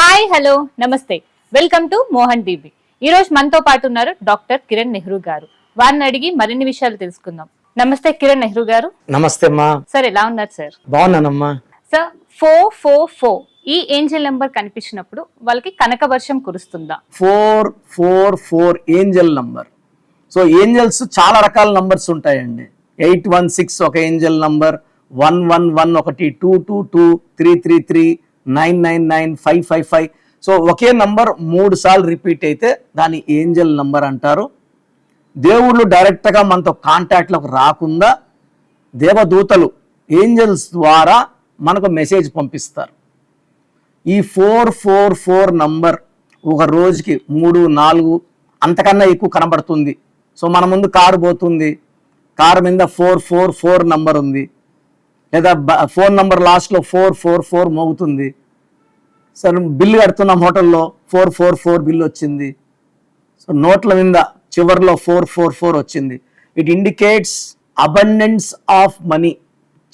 Hi hello నమస్తే. Welcome to Mohan BB. ఈ రోజు మనతో పాటు ఉన్నారు డాక్టర్ కిరణ్ నెహ్రూ గారు. వారిని అడిగి మరిన్ని విషయాలు తెలుసుకుందాం. నమస్తే కిరణ్ నెహ్రూ గారు. నమస్తే అమ్మా. సార్ ఎలా ఉన్నారు sir? బాగున్నానమ్మా. Sir four four four. ఈ ఏంజల్ నెంబర్ కనిపించినప్పుడు వాళ్ళకి కనక వర్షం కురుస్తుందా? Four four four angel number. So angels చాలా రకాల నంబర్స్ ఉంటాయండి. ఎయిట్ వన్ సిక్స్ ఒక angel number one one one ఒకటి two two two three three three nine nine nine five five five. So ఒకే number మూడు సార్లు రిపీట్ అయితే దాన్ని Angel number అంటారు. దేవుళ్ళు డైరెక్ట్గా మనతో కాంటాక్ట్లోకి రాకుండా దేవదూతలు ఏంజల్స్ ద్వారా మనకు మెసేజ్ పంపిస్తారు. ఈ ఫోర్ ఫోర్ ఫోర్ నంబర్ ఒక రోజుకి మూడు నాలుగు అంతకన్నా ఎక్కువ కనబడుతుంది. సో మన ముందు కారు పోతుంది. కారు మీద ఫోర్ ఫోర్ ఫోర్ నంబర్ ఉంది. లేదా ఫోన్ నంబర్ లాస్ట్లో ఫోర్ ఫోర్ ఫోర్ మోగుతుంది. సరే బిల్లు కడుతున్నాం హోటల్లో ఫోర్ ఫోర్ ఫోర్ బిల్ వచ్చింది. సో నోట్ల మీద చివర్లో ఫోర్ ఫోర్ ఫోర్ వచ్చింది. It indicates abundance of money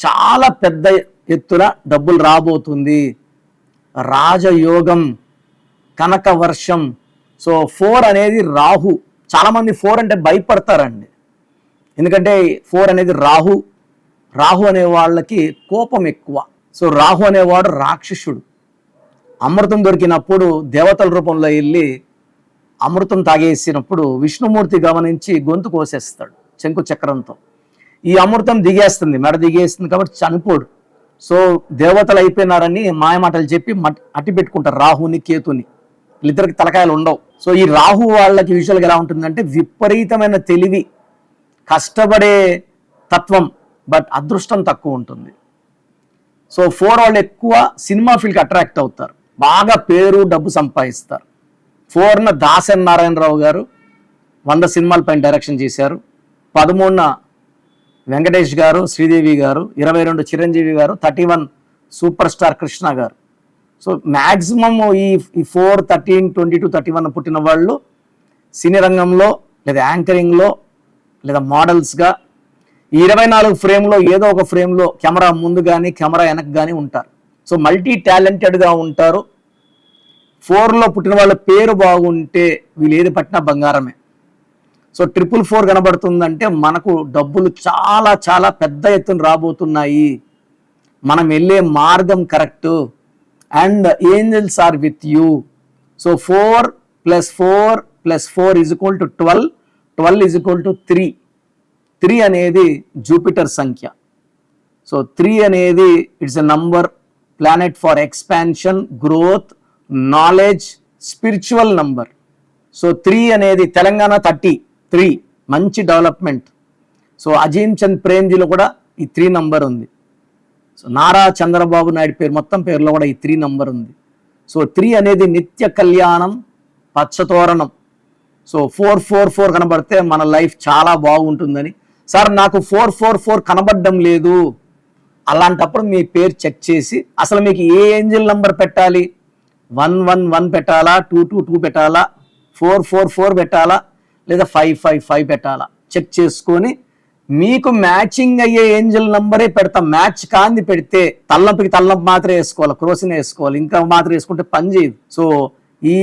చాలా పెద్ద ఎత్తున డబ్బులు రాబోతుంది. రాజయోగం కనక వర్షం. సో ఫోర్ అనేది రాహు. చాలామంది ఫోర్ అంటే భయపడతారండి. ఎందుకంటే ఫోర్ అనేది రాహు. రాహు అనే వాళ్ళకి కోపం ఎక్కువ. సో రాహు అనేవాడు రాక్షసుడు. అమృతం దొరికినప్పుడు దేవతల రూపంలో వెళ్ళి అమృతం తాగేసినప్పుడు విష్ణుమూర్తి గమనించి గొంతు కోసేస్తాడు శంకు చక్రంతో. ఈ అమృతం దిగేస్తుంది మెడ దిగేస్తుంది కాబట్టి చనిపోడు. సో దేవతలు అయిపోయినారని మాయమాటలు చెప్పి అట్టి పెట్టుకుంటారు రాహుని కేతుని. వీళ్ళిద్దరికి తలకాయలు ఉండవు. సో ఈ రాహు వాళ్ళకి విజువల్గా ఎలా ఉంటుందంటే విపరీతమైన తెలివి కష్టపడే తత్వం బట్ అదృష్టం తక్కువ ఉంటుంది. సో ఫోర్ వాళ్ళు ఎక్కువ సినిమా ఫీల్డ్కి అట్రాక్ట్ అవుతారు. బాగా పేరు డబ్బు సంపాదిస్తారు. ఫోర్న దాసన్ నారాయణరావు గారు వంద సినిమాల పైన డైరెక్షన్ చేశారు. పదమూడున వెంకటేష్ గారు శ్రీదేవి గారు ఇరవై రెండు Chiranjeevi garu thirty one super star Krishna garu. So maximum ఈ ఈ four thirteen twenty two thirty one పుట్టిన వాళ్ళు సినీ రంగంలో లేదా యాంకరింగ్లో లేదా మోడల్స్గా ఈ ఇరవై నాలుగు ఫ్రేమ్లో ఏదో ఒక ఫ్రేమ్లో కెమెరా ముందు కానీ కెమెరా వెనక్కి కానీ ఉంటారు. సో మల్టీ టాలెంటెడ్గా ఉంటారు. ఫోర్లో పుట్టిన వాళ్ళ పేరు బాగుంటే వీళ్ళు ఏది పట్టినా బంగారమే. సో ట్రిపుల్ ఫోర్ కనబడుతుందంటే మనకు డబ్బులు చాలా చాలా పెద్ద ఎత్తున రాబోతున్నాయి. మనం వెళ్ళే మార్గం correct. And angels are with you so four plus four plus four is equal to twelve twelve is equal to three three అనేది జూపిటర్ సంఖ్య. సో త్రీ అనేది it's a number planet for expansion growth knowledge spiritual number so three అనేది Telangana thirty three మంచి development so Azim Chand ప్రేమ్జీలో కూడా ఈ three number ఉంది. So Nara Chandrababu Naidu పేరు మొత్తం పేరులో కూడా ఈ త్రీ నంబర్ ఉంది. సో త్రీ అనేది నిత్య కళ్యాణం పచ్చతోరణం. సో ఫోర్ ఫోర్ ఫోర్ కనబడితే మన లైఫ్ చాలా బాగుంటుందని. సార్ నాకు ఫోర్ ఫోర్ ఫోర్ కనబడడం లేదు. అలాంటప్పుడు మీ పేరు చెక్ చేసి అసలు మీకు ఏ ఏంజిల్ నంబర్ పెట్టాలి? వన్ వన్ వన్ పెట్టాలా? టూ టూ టూ పెట్టాలా? ఫోర్ ఫోర్ ఫోర్ పెట్టాలా? లేదా ఫైవ్ ఫైవ్ ఫైవ్ పెట్టాలా? చెక్ చేసుకొని మీకు మ్యాచింగ్ అయ్యే ఏంజల్ నంబరే పెడతాం. మ్యాచ్ కాంది పెడితే తల్లపికి తల్లంపు మాత్రం వేసుకోవాలి. క్రోసిన్ వేసుకోవాలి. ఇంకా మాత్రం వేసుకుంటే పని చేయదు. సో ఈ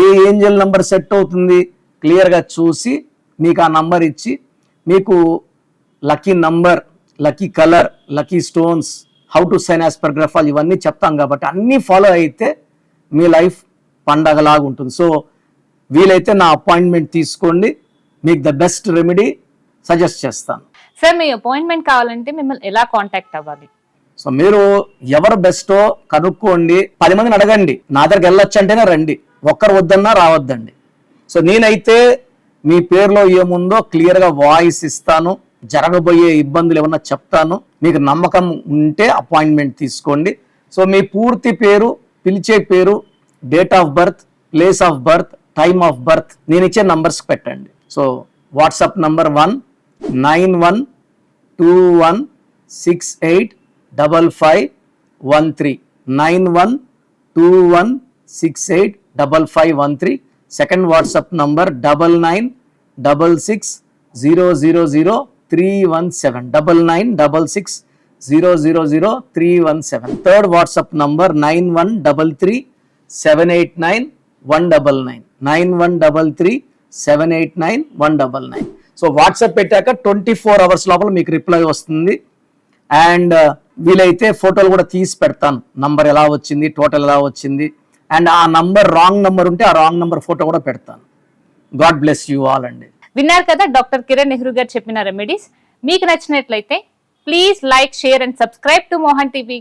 ఏ ఏంజల్ నంబర్ సెట్ అవుతుంది? క్లియర్గా చూసి మీకు ఆ నంబర్ ఇచ్చి మీకు lucky number lucky colour lucky stones how to sign as per గ్రఫాల్ ఇవన్నీ చెప్తాం కాబట్టి అన్నీ ఫాలో అయితే మీ లైఫ్ పండగలాగా ఉంటుంది. సో వీలైతే నా అపాయింట్మెంట్ తీసుకోండి. మీకు ద బెస్ట్ రెమెడీ సజెస్ట్ చేస్తాను. సార్ మీ అపాయింట్మెంట్ కావాలంటే మిమ్మల్ని ఎలా కాంటాక్ట్ అవ్వాలి? సో మీరు ఎవరు బెస్టో కనుక్కోండి. పది మందిని అడగండి. నా దగ్గరికి వెళ్ళొచ్చు అంటేనే రండి. ఒక్కరు వద్దన్నా రావద్దండి. సో నేనైతే మీ పేరులో ఏముందో క్లియర్గా వాయిస్ ఇస్తాను. జరగబోయే ఇబ్బందులు ఏమన్నా చెప్తాను మీకు నమ్మకం ఉంటే అపాయింట్మెంట్ తీసుకోండి. సో మీ పూర్తి పేరు పిలిచే పేరు date of birth place of birth time of birth నేను ఇచ్చే నంబర్స్ పెట్టండి. So WhatsApp number one nine one two one six eight double five one three. Nine one two one six eight double five one three. Second WhatsApp number double nine double six zero zero zero three one seven double nine double six zero zero zero three one seven third WhatsApp number nine one double three seven eight nine one double nine nine one double three seven eight nine one double nine so WhatsApp పెట్టాక twenty four hours లోపల మీకు reply వస్తుంది. And వీలైతే ఫోటోలు కూడా తీసి పెడతాను. Number ఎలా వచ్చింది టోటల్ ఎలా వచ్చింది. అండ్ ఆ నంబర్ రాంగ్ నంబర్ ఉంటే ఆ రాంగ్ నంబర్ ఫోటో కూడా పెడతాను. గాడ్ బ్లెస్ యూ ఆల్ అండి. విన్నారు కదా డాక్టర్ కిరణ్ నెహ్రూ గారు చెప్పిన రెమెడీస్ మీకు నచ్చినట్లయితే please like share and subscribe to Mohan TV